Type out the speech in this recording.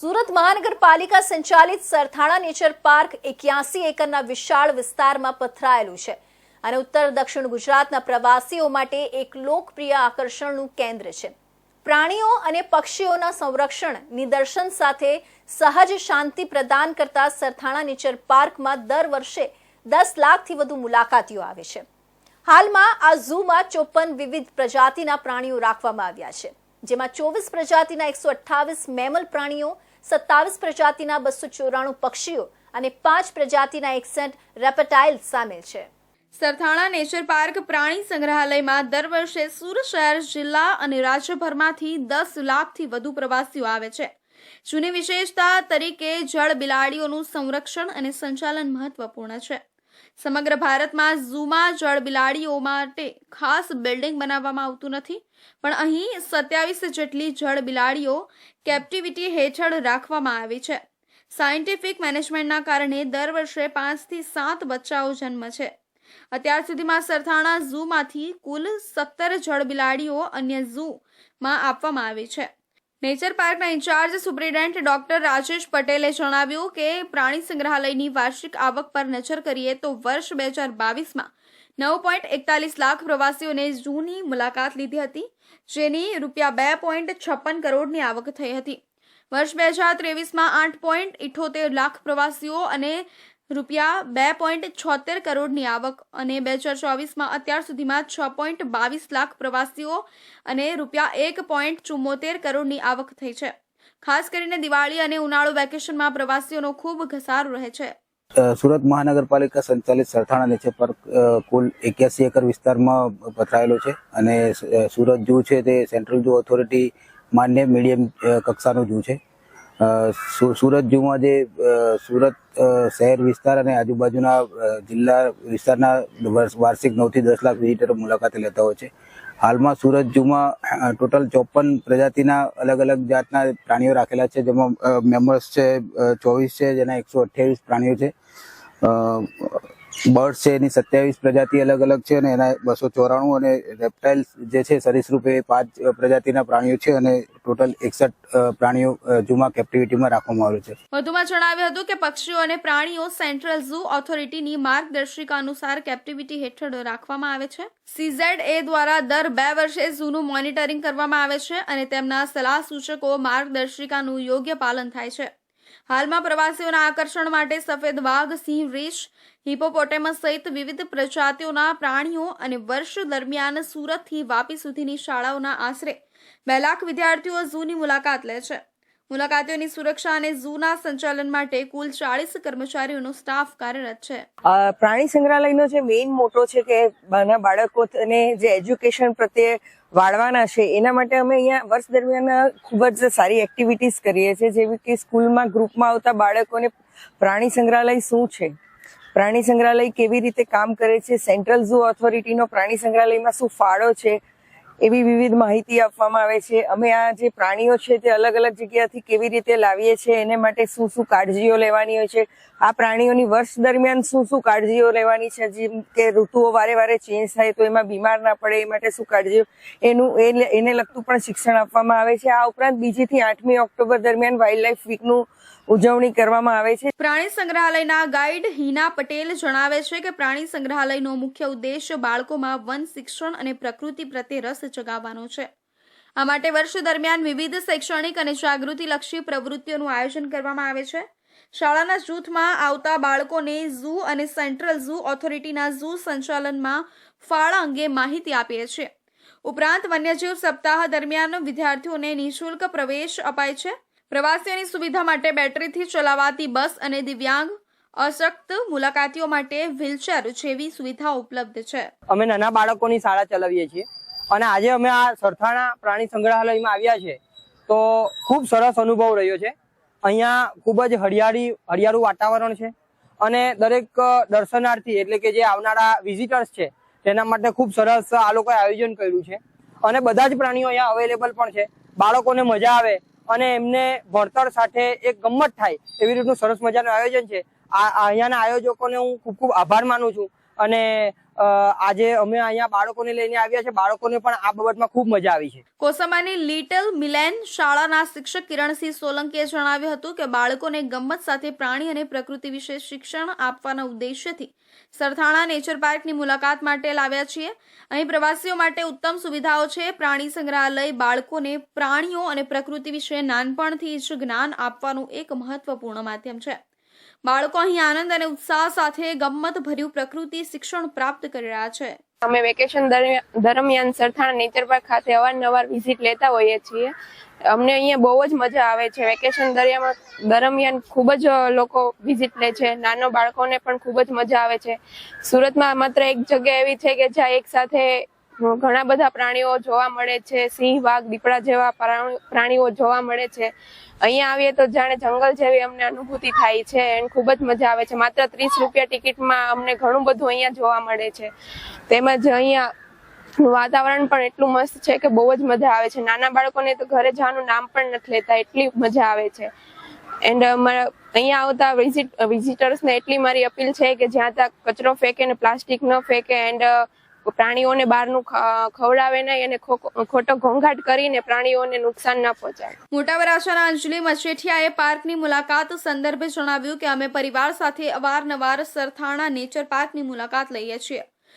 સુરત મહાનગરપાલિકા સંચાલિત Sarthana nature park એક્યાસી એકરના વિશાળ વિસ્તારમાં પથરાયેલું છે અને ઉત્તર દક્ષિણ ગુજરાતના પ્રવાસીઓ માટે એક લોકપ્રિય આકર્ષણનું કેન્દ્ર છે. પ્રાણીઓ અને પક્ષીઓના સંરક્ષણ, નિદર્શન સાથે સહજ શાંતિ પ્રદાન કરતા સરથાણા નેચર પાર્કમાં દર વર્ષે દસ લાખથી વધુ મુલાકાતીઓ આવે છે. હાલમાં આ ઝૂમાં ચોપન વિવિધ પ્રજાતિના પ્રાણીઓ રાખવામાં આવ્યા છે, જેમાં ચોવીસ પ્રજાતિના એકસો અઠ્ઠાવીસ મેમલ પ્રાણીઓ સત્તાવીસ પ્રજાતિના બસો ચોરાણું પક્ષીઓ અને પાંચ પ્રજાતિના એકસઠ રેપટાઇલ સામેલ છે. સરથાણા નેચર પાર્ક પ્રાણી સંગ્રહાલયમાં દર વર્ષે સુરત શહેર, જિલ્લા અને રાજ્યભરમાંથી દસ લાખથી વધુ પ્રવાસીઓ આવે છે. જૂની વિશેષતા તરીકે જળ બિલાડીઓનું સંરક્ષણ અને સંચાલન મહત્વપૂર્ણ છે. સમગ્ર ભારતમાં ઝૂમાં જળ બિલાડીઓ માટે ખાસ બિલ્ડિંગ બનાવવામાં આવતું નથી, પણ અહીં સત્યાવીસ જેટલી જળ બિલાડીઓ કેપ્ટિવિટી હેઠળ રાખવામાં આવી છે. સાયન્ટિફિક મેનેજમેન્ટના કારણે દર વર્ષે પાંચથી સાત બચ્ચાઓ જન્મ છે. અત્યાર સુધીમાં સરથાણા ઝૂમાંથી કુલ સત્તર જળ બિલાડીઓ અન્ય ઝૂમાં આપવામાં આવી છે. નેચર પાર્કના ઇન્ચાર્જ સુપ્રિન્ટેન્ટ ડોક્ટર રાજેશ પટેલે જણાવ્યું કે પ્રાણી સંગ્રહાલયની વાર્ષિક આવક પર નજર કરીએ તો વર્ષ બે હજાર બાવીસમાં નવ પોઈન્ટ એકતાલીસ લાખ પ્રવાસીઓને ઝૂની મુલાકાત લીધી હતી, જેની રૂપિયા બે પોઈન્ટ છપ્પન કરોડની આવક થઈ હતી. વર્ષ બે હજાર ત્રેવીસમાં આઠ પોઈન્ટ ઇઠોતેર લાખ પ્રવાસીઓ અને રૂપિયા બે પોઈન્ટ છોતેર કરોડની આવક અને બે હજાર ચોવીસમાં અત્યાર સુધીમાં છ પોઈન્ટ બાવીસ લાખ પ્રવાસીઓ અને રૂપિયા એક પોઈન્ટ ચુમ્મોતેર કરોડની આવક થઈ છે. ખાસ કરીને દિવાળી અને ઉનાળુ વેકેશનમાં પ્રવાસીઓનો ખૂબ ઘસારો રહે છે. સુરત મહાનગરપાલિકા સંચાલિત સરથાણા નીચે પર કુલ એક્યાસી એકર વિસ્તારમાં પથરાયેલો છે અને સુરત જૂ છે તે સેન્ટ્રલ જૂ ઓથોરિટી, માન્ય મીડિયમ કક્ષાનું જૂ છે. સુરત જૂમાં જે સુરત શહેર વિસ્તાર અને આજુબાજુના જિલ્લા વિસ્તારના વર્ષ- વાર્ષિક નવથી દસ લાખ વિઝિટરો મુલાકાતે લેતા હોય છે. હાલમાં સુરત જૂમાં ટોટલ ચોપન પ્રજાતિના અલગ અલગ જાતના પ્રાણીઓ રાખેલા છે, જેમાં મેમ્બર્સ છે ચોવીસ છે, જેના એકસો અઠ્યાવીસ પ્રાણીઓ છે. બર્ડ છે, એની સત્યાવીસ પ્રજાતિ અલગ અલગ છે અને એના બસો ચોરાણું અને રેપ્ટાઇલ્સ જે છે સરીસૃપે એ પાંચ પ્રજાતિના પ્રાણીઓ છે અને ટોટલ એકસઠ પ્રાણીઓ ઝૂમાં કેપ્ટિવિટીમાં રાખવામાં આવ્યું છે. વધુમાં જણાવ્યું હતું કે પક્ષીઓ અને પ્રાણીઓ સેન્ટ્રલ ઝૂ ઓથોરિટીની માર્ગદર્શિકા અનુસાર કેપ્ટિવિટી હેઠળ રાખવામાં આવે છે. સીઝેડ એ દ્વારા દર બે વર્ષે ઝૂનું મોનિટરિંગ કરવામાં આવે છે અને તેમના સલાહ સૂચકો માર્ગદર્શિકાનું યોગ્ય પાલન થાય છે. હાલમાં પ્રવાસીઓના આકર્ષણ માટે સફેદ વાઘ, સિંહ, રીંછ હિપોપોટેમસ સહિત વિવિધ પ્રજાતિઓના પ્રાણીઓ અને વર્ષ દરમિયાન સુરતથી વાપી સુધીની શાળાઓના આશરે બે લાખ વિદ્યાર્થીઓ ઝૂની મુલાકાત લે છે. મુલાકાતીઓની સુરક્ષા અને ઝૂના સંચાલન માટે કુલ ચાળીસ કર્મચારીઓનો સ્ટાફ કાર્યરત છે. પ્રાણી સંગ્રહાલયનો જે મેઇન મોટો છે કે બાળકોને જે એજ્યુકેશન પ્રત્યે વાળવાના છે. એના માટે અમે અહીંયા વર્ષ દરમિયાન ખૂબ જ સારી એક્ટિવિટીઝ કરીએ છીએ. જેવી કે સ્કૂલમાં ગ્રુપમાં આવતા બાળકોને પ્રાણી સંગ્રહાલય શું છે? પ્રાણી સંગ્રહાલય કેવી રીતે કામ કરે છે? સેન્ટ્રલ ઝૂ ઓથોરિટીનો પ્રાણી સંગ્રહાલયમાં શું ફાળો છે? એવી વિવિધ માહિતી આપવામાં આવે છે. અમે આ જે પ્રાણીઓ છે તે અલગ અલગ જગ્યાથી કેવી રીતે લાવીએ છીએ એને માટે શું શું કાળજીઓ લેવાની હોય છે, આ પ્રાણીઓની વર્ષ દરમિયાન શું શું કાળજીઓ લેવાની છે, જેમ કે ઋતુઓ વારે વારે ચેન્જ થાય તો એમાં બીમાર ના પડે, એ માટે શું કાળજીઓ, એનું, એને લગતું પણ શિક્ષણ આપવામાં આવે છે. આ ઉપરાંત બીજીથી આઠમી ઓક્ટોબર દરમિયાન વાઇલ્ડ લાઈફ વીકનું ઉજવણી કરવામાં આવે છે. પ્રાણી સંગ્રહાલયના ગાઈડ હિના પટેલ જણાવે છે કે પ્રાણી સંગ્રહાલયનો મુખ્ય ઉદ્દેશ બાળકોમાં વન શિક્ષણ અને પ્રકૃતિ પ્રત્યે રસ જગાવવાનો છે. આ માટે વર્ષ દરમિયાન વિવિધ શૈક્ષણિક અને જાગૃતિલક્ષી પ્રવૃત્તિઓનું આયોજન કરવામાં આવે છે. શાળાના જૂથમાં આવતા બાળકોને ઝૂ અને સેન્ટ્રલ ઝૂ ઓથોરિટીના ઝૂ સંચાલનમાં ફાળા અંગે માહિતી આપીએ છીએ. ઉપરાંત વન્યજીવ સપ્તાહ દરમિયાન વિદ્યાર્થીઓને નિઃશુલ્ક પ્રવેશ અપાય છે. પ્રવાસીઓની સુવિધા માટે બેટરીથી ચલાવાતી બસ અને દિવ્યાંગ અશક્ત મુલાકાતીઓ માટે વ્હીલચેર જેવી સુવિધા ઉપલબ્ધ છે. અમે નાના બાળકોની શાળા ચલાવીએ છીએ અને આજે અમે આ સરથાણા પ્રાણી સંગ્રહાલયમાં આવ્યા છે તો ખૂબ સરસ અનુભવ રહ્યો છે. અહીંયા ખૂબ જ હરિયાળી, હરિયાળું વાતાવરણ છે અને દરેક દર્શનાર્થી એટલે કે જે આવનારા વિઝિટર્સ છે તેના માટે ખૂબ સરસ આ લોકોએ આયોજન કર્યું છે અને બધા જ પ્રાણીઓ અહીંયા અવેલેબલ પણ છે. બાળકોને મજા આવે અને એમને ભણતર સાથે એક ગમ્મત થાય એવી રીતનું સરસ મજાનું આયોજન છે. આ અહીંયાના આયોજકોને હું ખૂબ ખૂબ આભાર માનું છું. અને આજે અમે અહીંયા બાળકોને લઈને આવ્યા છે. બાળકોને પણ આ બાબતમાં ખૂબ મજા આવી છે. કોસંબાની લિટલ મિલેન શાળાના શિક્ષક કિરણસિંહ સોલંકીએ જણાવ્યું હતું કે બાળકોને ગમ્મત સાથે પ્રાણી અને પ્રકૃતિ વિશે શિક્ષણ આપવાના ઉદ્દેશ્યથી સરથાણા નેચર પાર્કની મુલાકાત માટે લાવ્યા છીએ. અહીં પ્રવાસીઓ માટે ઉત્તમ સુવિધાઓ છે. પ્રાણી સંગ્રહાલય બાળકોને પ્રાણીઓ અને પ્રકૃતિ વિશે નાનપણથી જ જ્ઞાન આપવાનું એક મહત્વપૂર્ણ માધ્યમ છે. બાળકો અહીં આનંદ અને ઉત્સાહ સાથે ગમત ભર્યું પ્રકૃતિ શિક્ષણ પ્રાપ્ત કરી રહ્યા છે. અમે વેકેશન દરમિયાન સરથાણા નેચર પાર્ક ખાતે અવારનવાર વિઝિટ લેતા હોઈએ છીએ. અમને અહીંયા બહુ જ મજા આવે છે. વેકેશન દરિયામાં દરમિયાન ખૂબ જ લોકો વિઝિટ લે છે. નાનો બાળકોને પણ ખૂબ જ મજા આવે છે. સુરતમાં માત્ર એક જગ્યા એવી છે કે જ્યાં એક સાથે ઘણા બધા પ્રાણીઓ જોવા મળે છે. સિંહ, વાઘ, દીપડા જેવા પ્રાણીઓ જોવા મળે છે. અહીંયા આવીએ તો જાણે જંગલ જેવી અમને અનુભૂતિ થાય છે એન્ડ ખૂબ જ મજા આવે છે. માત્ર ત્રીસ રૂપિયા ટિકિટમાં અમને ઘણું બધું અહીંયા જોવા મળે છે. તેમજ અહીંયા વાતાવરણ પણ એટલું મસ્ત છે કે બહુ જ મજા આવે છે. નાના બાળકોને તો ઘરે જવાનું નામ પણ નથી લેતા, એટલી મજા આવે છે. એન્ડ અહીંયા આવતા વિઝિટ વિઝિટર્સને એટલી મારી અપીલ છે કે જ્યાં ત્યાં કચરો ફેંકે ને પ્લાસ્ટિક ન ફેંકે એન્ડ પ્રાણીઓને બહારનું ખવડાવે નહીં અને ખોટો ઘોંઘાટ કરીને પ્રાણીઓને નુકસાન ન પહોંચાડે. મોટા વરાછાના અંજલિ મચેઠિયાએ પાર્કની મુલાકાત સંદર્ભે જણાવ્યું કે અમે પરિવાર સાથે અવારનવાર સરથાણા નેચર પાર્કની મુલાકાત લઈએ છીએ.